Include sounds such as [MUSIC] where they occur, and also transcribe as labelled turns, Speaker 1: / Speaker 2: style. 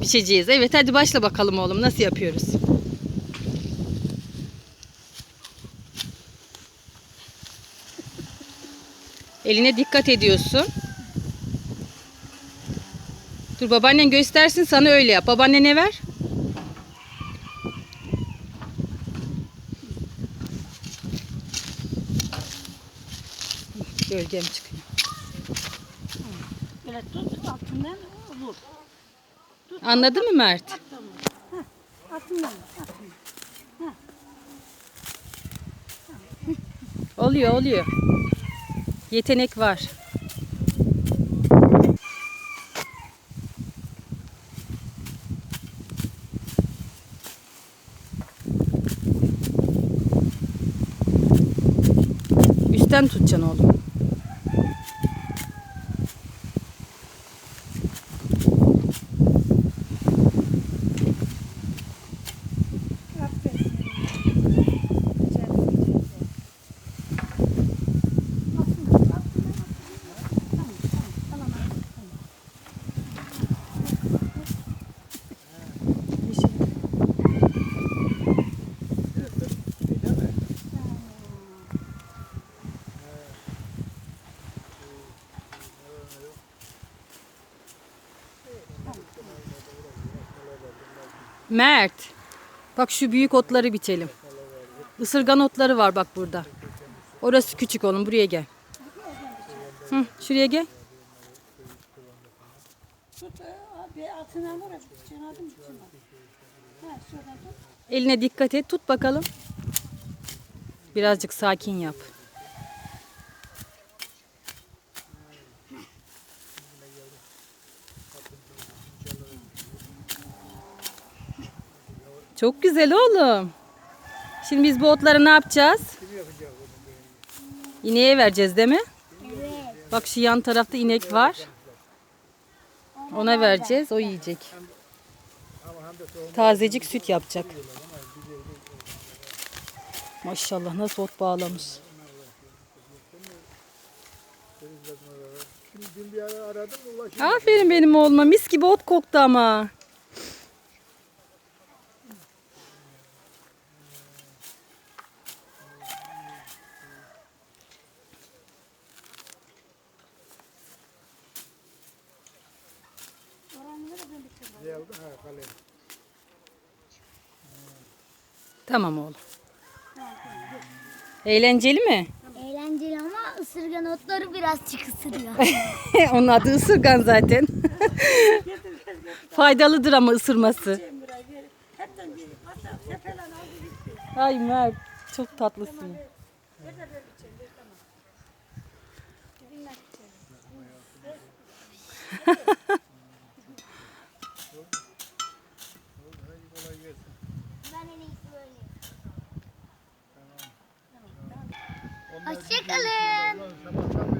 Speaker 1: Biçeceğiz. Evet hadi başla bakalım oğlum nasıl yapıyoruz? Eline dikkat ediyorsun. Dur babaannen göstersin sana öyle yap. Babaannene ver. Gölgem çıkıyor.
Speaker 2: Böyle tut altından vur.
Speaker 1: Anladın mı Mert? Oluyor oluyor. Yetenek var. Üstten tutacaksın oğlum. Mert. Bak şu büyük otları biçelim. Isırgan otları var bak burada. Orası küçük oğlum buraya gel. Hı, şuraya gel. Eline dikkat et. Tut bakalım. Birazcık sakin yap. Çok güzel oğlum. Şimdi biz bu otları ne yapacağız? İneğe vereceğiz değil mi? Bak şu yan tarafta inek var. Ona vereceğiz. O yiyecek. Tazecik süt yapacak. Maşallah nasıl ot bağlamış. Aferin benim oğluma. Mis gibi ot koktu ama.
Speaker 3: Kalem.
Speaker 1: Tamam oğlum. Eğlenceli mi?
Speaker 4: Eğlenceli ama ısırgan otları birazcık ısırıyor. [LAUGHS]
Speaker 1: Onun adı ısırgan zaten. Faydalıdır ama ısırması. Ay Mert çok tatlısın.
Speaker 4: Hoşçakalın.